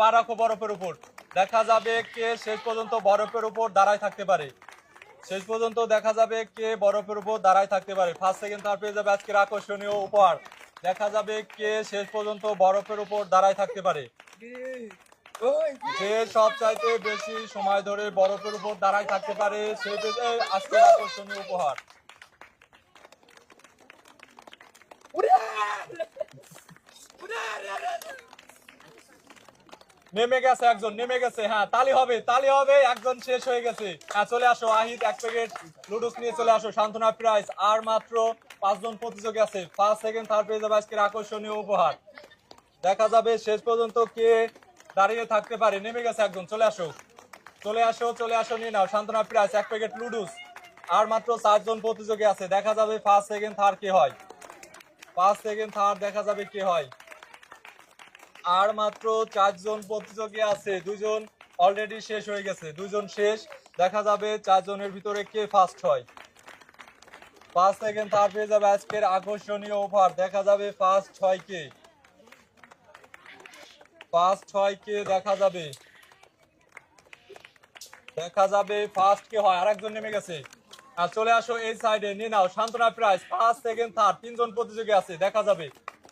পা রাখো বরফের উপর। দেখা যাবে কে শেষ পর্যন্ত বরফের উপর দাঁড়ায় থাকতে পারে। শেষ পর্যন্ত দেখা যাবে কে বরফের উপর দাঁড়ায় থাকতে পারে। ফার্স্ট সেকেন্ড থার্ড পেয়ে যাবে আজকের আকর্ষণীয় উপহার। দেখা যাবে কে শেষ পর্যন্ত বরফের উপর দাঁড়ায় থাকতে পারে। সবচাইতে বেশি সময় ধরে বরফের উপর দাঁড়ায় থাকতে পারে, সে আজকের আকর্ষণীয় উপহার। নেমে গেছে একজন, নেমে গেছে হ্যাঁ তালি হবে তালি হবে, একজন শেষ হয়ে গেছে। হ্যাঁ চলে আসো আহিত এক প্যাকেট লুডুস নিয়ে চলে আসো, সান্ত্বনা প্রাইস আর মাত্র পাঁচজন প্রতিযোগী আছে। ফার্স্ট, সেকেন্ড, থার্ড পেয়ে যাবে আজকের আকর্ষণীয় উপহার। দেখা যাবে শেষ পর্যন্ত কে দাঁড়িয়ে থাকতে পারে। নেমে গেছে একজন, চলে আসো। চলে আসো চলে আসো, নিয়ে নাও, সান্ত্বনা প্রাইস এক প্যাকেট লুডুস। আর মাত্র চারজন প্রতিযোগী আছে। দেখা যাবে ফার্স্ট, সেকেন্ড, থার্ড কে হয়। ফার্স্ট, সেকেন্ড, থার্ড, দেখা যাবে কে হয়। আর মাত্র চারজন প্রতিযোগী আছে দুজন অলরেডি শেষ হয়ে গেছে দুজন শেষ। দেখা যাবে চারজনের ভিতরে কে ফার্স্ট হয়। ফার্স্ট সেকেন্ড থার্ড পেয়ে যাবে আজকের আকর্ষণীয় ওভার দেখা যাবে ফার্স্ট ছয় কে? ফার্স্ট ছয় কে? দেখা যাবে। দেখা যাবে ফার্স্ট কে হয়। আরেকজন নেমে গেছে। আর চলে আসো এই সাইডে নিয়ে নাও, সান্ত্বনা প্রাইস ফার্স্ট সেকেন্ড থার্ড তিনজন প্রতিযোগী আছে। দেখা যাবে।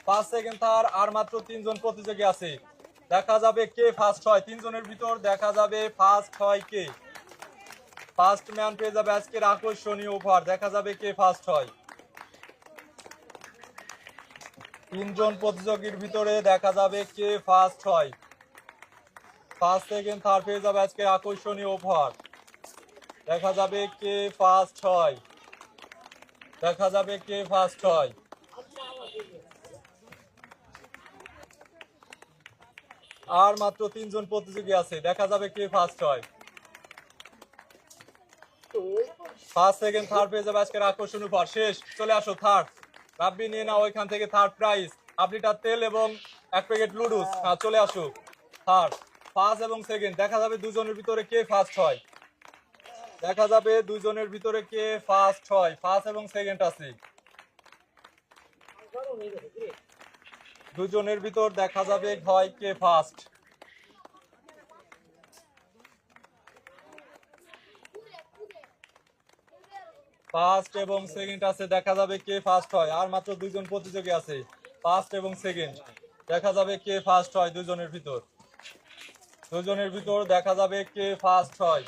ফার্স্ট সেকেন্ড থার্ড আর মাত্র তিনজন প্রতিযোগী আছে। দেখা যাবে কে ফার্স্ট হয়। তিনজনের ভিতর দেখা যাবে ফার্স্ট হয় কে? ফার্স্ট ম্যান পেয়ে যাবে আজকের আকর্ষণীয় ওভার দেখা যাবে কে ফার্স্ট হয়। তিনজন প্রতিযোগীর ভিতরে দেখা যাবে কে ফার্স্ট হয়। ফার্স্ট সেকেন্ড থার্ড পেয়ে যাবে আজকের আকর্ষণীয় ওভার দেখা যাবে কে ফার্স্ট হয়। দেখা যাবে কে ফার্স্ট হয়। আর মাত্র তিনজন প্রতিযোগী আছে। দেখা যাবে কে ফার্স্ট হয়। ফার্স্ট সেকেন্ড থার্ড পেয়ে যাবে আজকের আকর্ষণ উপহার। শেষ, চলে আসো থার্ড রাব্বি, নিয়ে নাও ওইখান থেকে থার্ড প্রাইজ আপ লিটার তেল এবং এক প্যাকেট লুডুস হ্যাঁ চলে আসো। থার্ড ফার্স্ট এবং সেকেন্ড দেখা যাবে দুজনের ভিতরে কে ফার্স্ট হয়। দেখা যাবে দুজনের ভিতরে কে ফার্স্ট হয়। ফার্স্ট এবং সেকেন্ড আছে। দুজনের ভিতর দেখা যাবে হয় কে ফার্স্ট ফার্স্ট এবং সেকেন্ড আছে, দেখা যাবে কে ফার্স্ট হয়। আর মাত্র দুইজন প্রতিযোগী আছে। ফার্স্ট এবং সেকেন্ড দেখা যাবে কে ফার্স্ট হয় দুজনের ভিতর। দুজনের ভিতর দেখা যাবে কে ফার্স্ট হয়।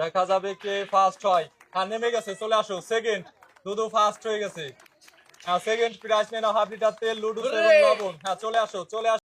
দেখা যাবে কে ফার্স্ট হয়। হ্যাঁ নেমে গেছে, চলে আসো। সেকেন্ড দুদু ফার্স্ট হয়ে গেছে। সেকেন্ড প্রাইজ নেই না হাফ লিটার তেল লুডু এবং লবণ। হ্যাঁ চলে আসো চলে আসো।